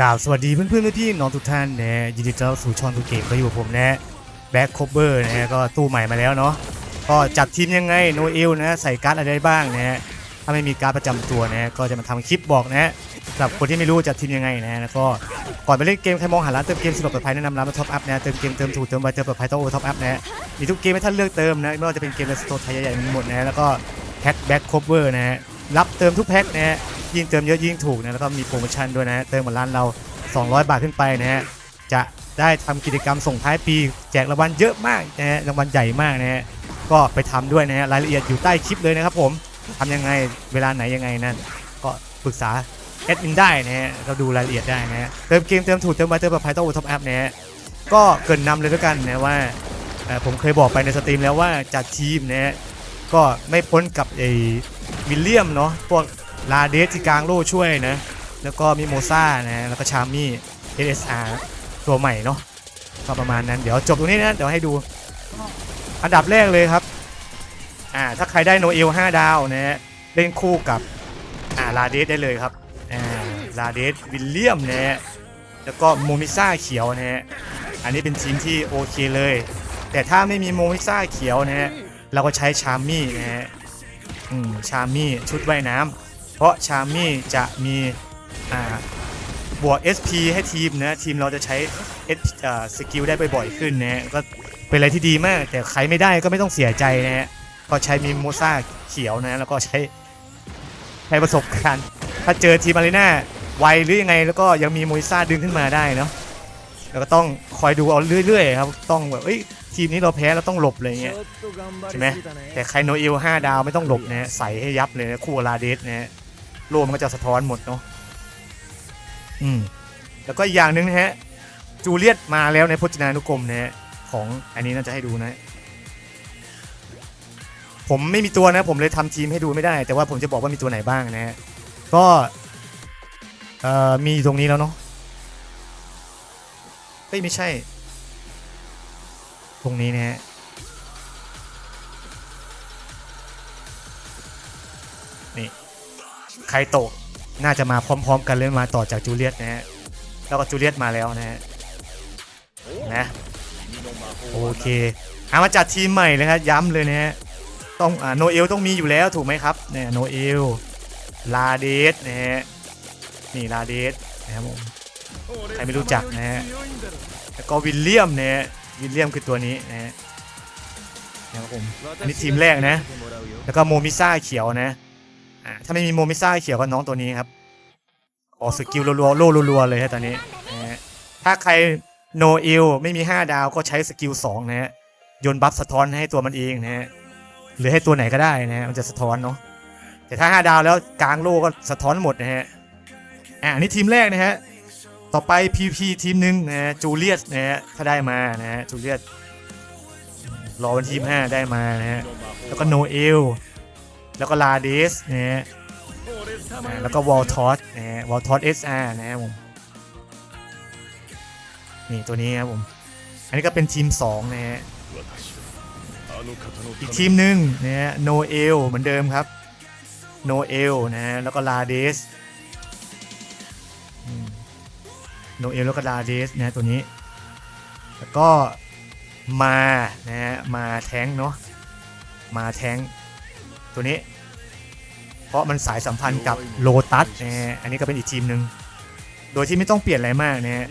กราบสวัสดีเพื่อนๆพี่น้องทุกท่านนะยินดีต้อนรับสู่ช่องตูเกมก็อยู่กับผมนะแบ็คคเบอร์นะฮะก็ตู้ใหม่มาแล้วเนาะก็จัดทีมยังไงโนเอลนะใส่การ์ดอะไรได้บ้างนะฮะถ้าไม่มีการ์ดประจำตัวนะก็จะมาทำคลิปบอกนะสำหรับคนที่ไม่รู้จัดทีมยังไงนะแล้วก็ก่อนไปเล่นเกมใครมองหาร้านเติมเกมสะดปลอดภัยแนะนำร้านมาท็อปอัพนะเติมเกมเติมถูกเติมไวเติมปลอดภัยต้องโอท็อปอัพนะมีทุกเกมให้ท่านเลือกเติมนะไม่ว่าจะเป็นเกมในสโตร์ไทยใหญ่ๆมีหมดนะแล้วก็แพ็คแบ็คคเบอร์นะรับเติมทุกแพ็คนะ ยิ่งเติมเยอะยิ่งถูกนะแล้วก็มีโปรโมชั่นด้วยนะฮะเติมกับร้านเรา 200 บาทขึ้นไปนะฮะจะได้ทำกิจกรรมส่งท้ายปี แจกรางวัลเยอะมากนะฮะรางวัลใหญ่มากนะฮะก็ไปทำด้วยนะฮะรายละเอียดอยู่ใต้คลิปเลยนะครับผมทำยังไงเวลาไหนยังไงนั่นก็ปรึกษาแอดมินได้นะฮะก็ดูรายละเอียดได้นะฮะเติมเกมเติมถูกเติมไวเติมปลอดภัยต้องอุทแอปนะฮะก็เกินนำเลยด้วยกันนะว่าผมเคยบอกไปในสตรีมแล้วว่าจัดทีมนะฮะก็ไม่พ้นกับไอ้วิลเลียมเนาะพวก ลาเดสที่กลางโล่ช่วยนะ แล้วก็มิโมซ่านะ แล้วก็ชามี่ SSR ตัวใหม่เนาะก็ประมาณนั้น เดี๋ยวจบตรงนี้นะ เดี๋ยวให้ดู อันดับแรกเลยครับ อ่า ถ้าใครได้โนเอล5ดาวนะฮะ เล่นคู่กับ อ่า ลาเดสได้เลยครับ อ่า ลาเดสวิลเลียมนะฮะ แล้วก็โมมิซ่าเขียวนะฮะ อันนี้เป็นทีมที่โอเคเลย แต่ถ้าไม่มีโมมิซ่าเขียวนะฮะ เราก็ใช้ชามี่นะฮะ อืม ชามี่ชุดว่ายน้ำ เพราะชามี่จะมีบวก SP ให้ทีมนะทีมเราจะใช้ S อ่าสกิลได้บ่อยๆขึ้นนะก็เป็นอะไรที่ดีมาก แต่ใครไม่ได้ก็ไม่ต้องเสียใจนะฮะก็ใช้มิโมซ่าเขียวนะ แล้วก็ใช้ใช้ประสบการณ์ถ้าเจอทีมอารีนาไวหรือยังไง แล้วก็ยังมีโมซ่าดึงขึ้นมาได้เนาะแล้วก็ต้องคอยดูเอาเรื่อยๆครับต้องแบบเอ้ยทีมนี้เราแพ้เราต้องหลบอะไรเงี้ยใช่ไหมแต่ใครโนเอล5ดาวไม่ต้องหลบนะใส่ให้ยับเลยนะคู่ลาเดสนะฮะ โลมันก็จะสะท้อนหมดเนาะอืมแล้วก็อีกอย่างหนึ่งนะฮะจูเลียตมาแล้วในพจนานุกรมนะฮะของอันนี้น่าจะให้ดูนะ ผมไม่มีตัวนะ ผมเลยทำทีมให้ดูไม่ได้ แต่ว่าผมจะบอกว่ามีตัวไหนบ้างนะฮะก็เอ่อมีตรงนี้แล้วเนาะเอ้ยไม่ใช่ ตรงนี้นะฮะ ไคโตะน่าจะมาพร้อม ๆ กันเลยมาต่อจากจูเลียตนะฮะแล้วก็จูเลียตมาแล้วนะฮะนะโอเคเอามาจัดทีมใหม่เลยครับย้ำเลยนะฮะต้องอ่าโนเอลต้องมีอยู่แล้วถูกไหมครับเนี่ยโนเอลลาเดสนะฮะนี่ลาเดสนะครับผมใครไม่รู้จักนะฮะแล้วก็วิลเลียมนะฮะวิลเลียมคือตัวนี้นะฮะนะครับผมอันนี้ทีมแรกนะ แล้วก็โมมิซ่าเขียวนะ อ่าถ้าไม่มีโมมิซ่าเขียวก็น้องตัวนี้ครับออกสกิลรัวๆโล่รัวๆเลยฮะตอนนี้นะฮะถ้าใครโนอิลไม่มี 5 ดาวก็ใช้สกิล2นะฮะโยนบัฟสะท้อนให้ตัวมันเองนะฮะหรือให้ตัวไหนก็ได้นะฮะมันจะสะท้อนเนาะแต่ถ้า 5 ดาวแล้วกลางโล่ก็สะท้อนหมดนะฮะอ่าอันนี้ทีมแรกนะฮะต่อไป PP ทีมหนึ่งนะฮะจูเลียสนะฮะถ้าได้มานะฮะจูเลียสรอวันทีม 5 ได้มานะฮะแล้วก็โนเอล แล้วก็ลาเดสนะฮะอ่าแล้วก็วอลทอสนะฮะวอลทอสเอสอาร์นะครับผมนี่ตัวนี้ครับผม อันนี้ก็เป็นทีม 2 นะฮะ อีกทีมหนึ่งนะฮะโนเอลเหมือนเดิมครับ โนเอลนะฮะแล้วก็ลาเดสโนเอลแล้วก็ลาเดสนะฮะตัวนี้ แล้วก็มานะฮะมาแท้งเนาะมาแท้ง ตัวนี้ เพราะมันสายสัมพันธ์กับโลตัสนะฮะอันนี้ก็เป็นอีกทีมหนึ่งโดยที่ไม่ต้องเปลี่ยนอะไรมากนะฮะ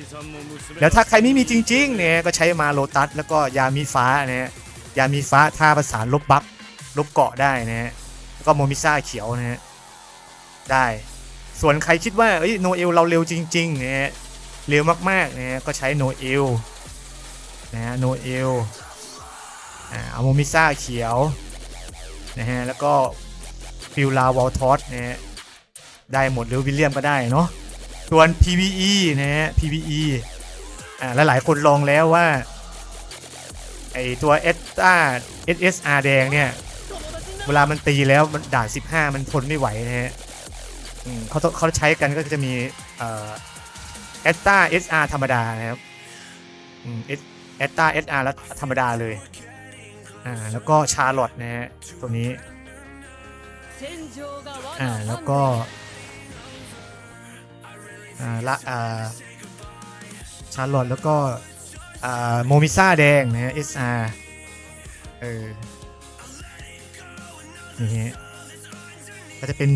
แล้วถ้าใครไม่มีจริงๆเนี่ยก็ใช้มาโลตัสแล้วก็ยามีฟ้านะฮะยามีฟ้าท่าประสานลบบัฟลบเกาะได้นะฮะแล้วก็โมมิซ่าเขียวนะฮะได้ส่วนใครคิดว่าเอ้ยโนเอลเราเร็วจริงๆนะฮะเร็วมากๆนะฮะก็ใช้โนเอลนะฮะโนเอลอ่าเอาโมมิซ่าเขียว นะฮะแล้วก็ฟิลลาวอลทอสนะฮะได้หมดหรือวิลเลียมก็ได้เนาะส่วน PVE นะฮะ PVE อ่าหลายๆคนลองแล้วว่าไอตัวเอสตา SSR แดงเนี่ยเวลามันตีแล้วมันด่าน15มันทนไม่ไหวนะฮะเขาเขาใช้กันก็จะมีเออเอสตา SR ธรรมดานะครับอืมเอสตา SR แล้วธรรมดาเลย อ่าแล้วก็ชาร์ลอตนะฮะตัวนี้อ่าแล้วก็อ่าละอ่าชาร์ลอตแล้วก็อ่าโมมิซ่าแดงนะฮะ SR เออนี่ฮะก็จะเป็น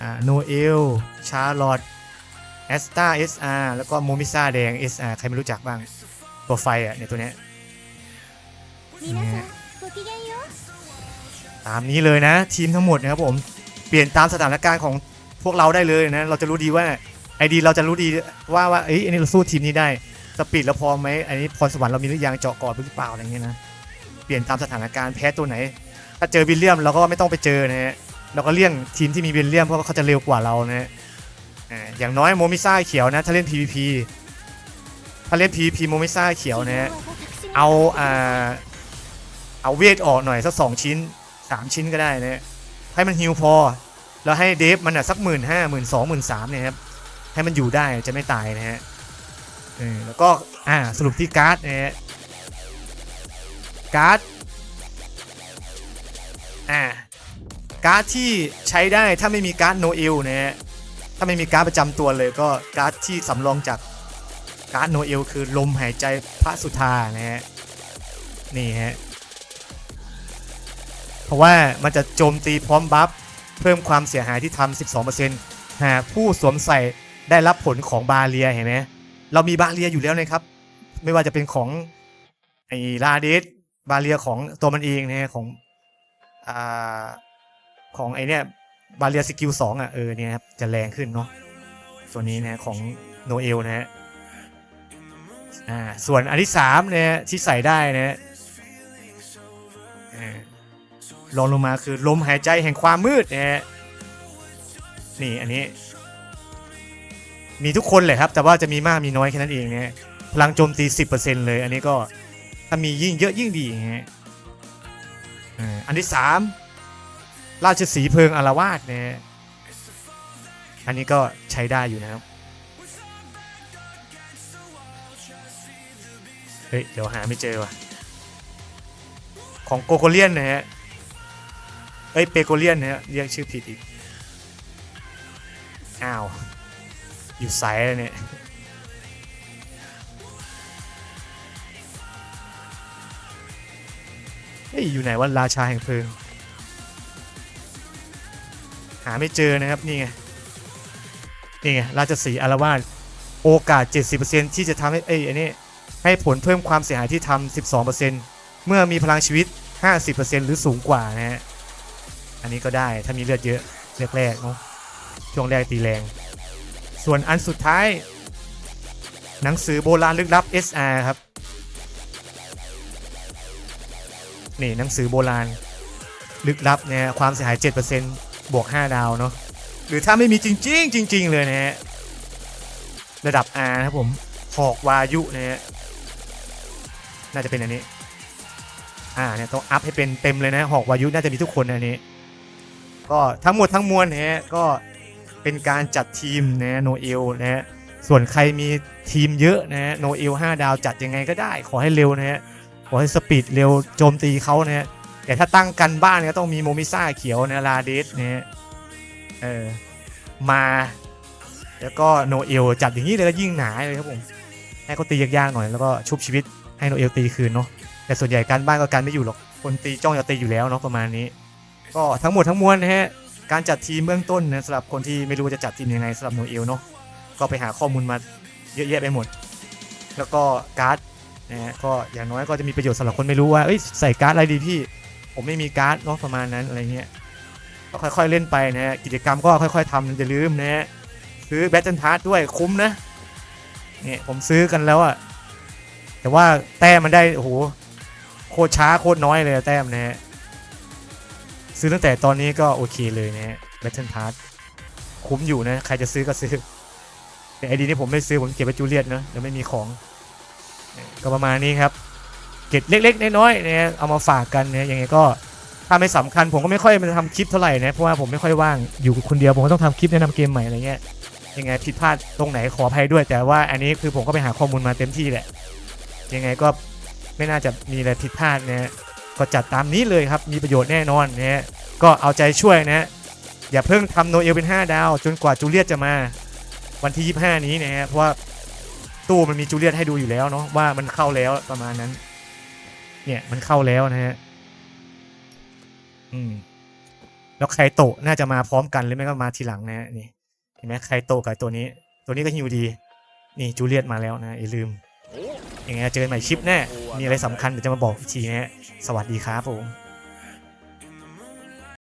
อ่าโนเอลชาร์ลอตแอสตา SR แล้วก็โมมิซ่าแดง SR ใครไม่รู้จักบ้าง ตัวไฟอะเนี่ยตัวเนี้ย ตามนี้เลยนะ ทีมทั้งหมดนะครับผมเปลี่ยนตามสถานการณ์ของพวกเราได้เลยนะ เราจะรู้ดีว่าไอดีเราจะรู้ดีว่าว่าไอ้นี้เราสู้ทีมนี้ได้สปีดเราพอไหมไอ้นี้พรสวรรค์เรามีหรือยังเจาะกอดหรือเปล่าอะไรเงี้ยนะเปลี่ยนตามสถานการณ์แพ้ตัวไหน ถ้าเจอวิลเลียมเราก็ไม่ต้องไปเจอนะฮะเราก็เลี่ยงทีมที่มีวิลเลียมเพราะเขาจะเร็วกว่าเรานะฮะอย่างน้อยโมมิซ่าเขียวนะถ้าเล่น PVP ถ้าเล่น PVP โมมิซ่าเขียวนะฮะเอาอ่า เอาเวทออกหน่อยสักสองชิ้นสามชิ้นก็ได้นะฮะให้มันฮิวพอ แล้วให้เดฟมันอะสักหมื่นห้าหมื่นสองหมื่นสามเนี่ยครับให้มันอยู่ได้จะไม่ตายนะฮะแล้วก็อ่าสรุปที่การ์ดนะฮะการ์ดอ่าการ์ดที่ใช้ได้ถ้าไม่มีการ์ดโนเอลนะฮะถ้าไม่มีการ์ดประจำตัวเลยก็การ์ดที่สำรองจากการ์ดโนเอลคือลมหายใจพระสุธานะฮะนี่ฮะ เพราะว่ามันจะโจมตีพร้อมบัฟเพิ่มความเสียหายที่ทำ12%หากผู้สวมใส่ได้รับผลของบาเรียเห็นไหมเรามีบาเรียอยู่แล้วนะครับ ไม่ว่าจะเป็นของไอ้ลาเดสบาเรียของตัวมันเองนะฮะของอ่าของไอเนี้ยบาเรียสกิลสองอะเออเนี่ยครับจะแรงขึ้นเนาะตัวนี้นะของโนเอลนะฮะอ่าส่วนอันที่สามเนี่ยที่ใส่ได้นะ รองลงมาคือลมหายใจแห่งความมืดนะฮะนี่อันนี้ มีทุกคนเลยครับ แต่ว่าจะมีมากมีน้อยแค่นั้นเองนะฮะพลังโจมตี 10%เลย อันนี้ก็ถ้ามียิ่งเยอะยิ่งดีนะฮะอ่าอันที่ 3 ราชสีเพลิงอารวาสนะฮะอันนี้ก็ใช้ได้อยู่นะครับเฮ้ยเดี๋ยวหาไม่เจอว่ะของโกโกเลียนนะฮะ เอ้ยเปโกเลียนเนะฮะเรียกชื่อผิดอีก อ้าว อยู่ไซส์แล้วเนี่ย เฮ้ย อยู่ไหนว่าราชาแห่งเพลิง หาไม่เจอนะครับ นี่ไง นี่ไง ราชสีอารวาสโอกาส 70%ที่จะทำให้ เอ้ย อันนี้ ให้ผลเพิ่มความเสียหายที่ทำ12%เมื่อมีพลังชีวิต 50%หรือสูงกว่านะฮะ อันนี้ก็ได้ถ้ามีเลือดเยอะแรกๆเนาะช่วงแรกตีแรง ส่วนอันสุดท้าย หนังสือโบราณลึกลับ SR ครับนี่หนังสือโบราณลึกลับเนี่ยความเสียหาย 7%บวก 5 ดาวเนาะหรือถ้าไม่มีจริง ๆ จริง ๆ เลยนะฮะระดับ R นะครับผมหอกวายุนะฮะน่าจะเป็นอันนี้ อ่าเนี่ยต้องอัพให้เป็นเต็มเลยนะหอกวายุน่าจะมีทุกคนอันนี้ ก็ทั้งหมดทั้งมวลนะฮะก็เป็นการจัดทีมนะโนเอลนะฮะส่วนใครมีทีมเยอะนะฮะโนเอล5ดาวจัดยังไงก็ได้ ขอให้เร็วนะฮะขอให้สปีดเร็วโจมตีเขานะฮะแต่ถ้าตั้งกันบ้านก็ต้องมีโมมิซ่าเขียวนะลาเดสนะฮะเออมา แล้วก็โนเอลจัดอย่างนี้เลยก็ยิ่งหนาเลยครับผมให้เขาตียากๆหน่อยแล้วก็ชุบชีวิตให้โนเอลตีคืนเนาะแต่ส่วนใหญ่การบ้านก็การไม่อยู่หรอกคนตีจ้องจะตีอยู่แล้วเนาะประมาณนี้ ก็ทั้งหมดทั้งมวลนะฮะการจัดทีมเบื้องต้นนะสำหรับคนที่ไม่รู้จะจัดทีมยังไงสำหรับโนเอลเนาะก็ไปหาข้อมูลมาเยอะแยะไปหมด แล้วก็การ์ดนะฮะก็อย่างน้อยก็จะมีประโยชน์สำหรับคนไม่รู้ว่าเอ้ยใส่การ์ดอะไรดีพี่ผมไม่มีการ์ดเนาะประมาณนั้นอะไรเงี้ยก็ค่อยๆเล่นไปนะฮะกิจกรรมก็ค่อยๆทำอย่าลืมนะฮะซื้อแบตเทิลพาร์ด้วยคุ้มนะเนี่ยผมซื้อกันแล้วอะแต่ว่าแต้มมันได้โอ้โหโคตรช้าโคตรน้อยเลยแต้มนะฮะ ซื้อตั้งแต่ตอนนี้ก็โอเคเลยนะฮะ Battle Pass คุ้มอยู่นะ ใครจะซื้อก็ซื้อ แต่ไอดีนี้ผมไม่ซื้อ ผมเก็บไว้จูเลียตนะเดี๋ยวไม่มีของ ก็ประมาณนี้ครับ เก็บเล็กๆ น้อยๆนะฮะเอามาฝากกันนะยังไงก็ถ้าไม่สำคัญผมก็ไม่ค่อยมาทำคลิปเท่าไหร่นะ เพราะว่าผมไม่ค่อยว่างอยู่คนเดียวผมก็ต้องทำคลิปแนะนำเกมใหม่อะไรเงี้ยยังไงผิดพลาดตรงไหนขออภัยด้วย แต่ว่าอันนี้คือผมก็ไปหาข้อมูลมาเต็มที่แหละ ยังไงก็ไม่น่าจะมีอะไรผิดพลาดนะฮะ ก็จัดตามนี้เลยครับ มีประโยชน์แน่นอนนะฮะก็เอาใจช่วยนะฮะอย่าเพิ่งทำโนเอลเป็น 5 ดาว จนกว่าจูเลียตจะมาว้วันที่ 25 นี้นะฮะเพราะว่าตู้มันมีจูเลียตให้ดูอยู่แล้วเนาะว่ามันเข้าแล้วประมาณนั้น เนี่ยมันเข้าแล้วนะฮะอืมแล้วไคโตะน่าจะมาพร้อมกันหรือไม่ก็มาทีหลังนะฮะนี่เห็นไหมไคโตะกับตัวนี้ ตัวนี้ก็ฮิวดี นี่จูเลียตมาแล้วนะอย่าลืม ยังไงเจอกันใหม่คลิปแน่มีอะไรสำคัญเดี๋ยวจะมาบอกอีกทีนะฮะสวัสดีครับผม